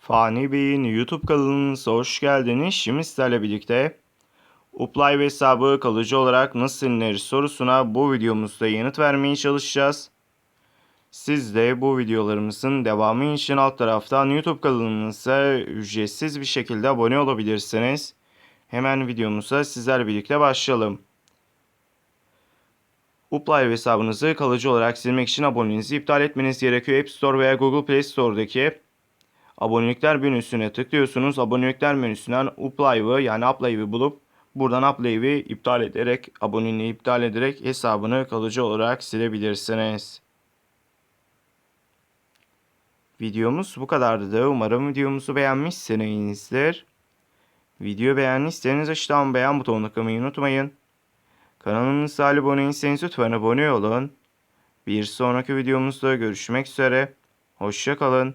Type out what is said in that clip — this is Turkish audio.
Fani Bey'in YouTube kanalınıza hoş geldiniz. Şimdi sizlerle birlikte Uplay hesabı kalıcı olarak nasıl silinir sorusuna bu videomuzda yanıt vermeye çalışacağız. Siz de bu videolarımızın devamı için alt taraftan YouTube kanalımıza ücretsiz bir şekilde abone olabilirsiniz. Hemen videomuza sizlerle birlikte başlayalım. Uplay hesabınızı kalıcı olarak silmek için aboneliğinizi iptal etmeniz gerekiyor. App Store veya Google Play Store'daki abonelikler menüsüne tıklıyorsunuz. Abonelikler menüsünden Uplive'ı yani Uplive'ı bulup buradan Uplive'ı iptal ederek aboneliği iptal ederek hesabını kalıcı olarak silebilirsiniz. Videomuz bu kadardı da umarım videomuzu beğenmişsinizdir. Video beğendiyseniz aşağıdan beğen butonuna tıklamayı unutmayın. Kanalımıza abone değilseniz lütfen abone olun. Bir sonraki videomuzda görüşmek üzere. Hoşça kalın.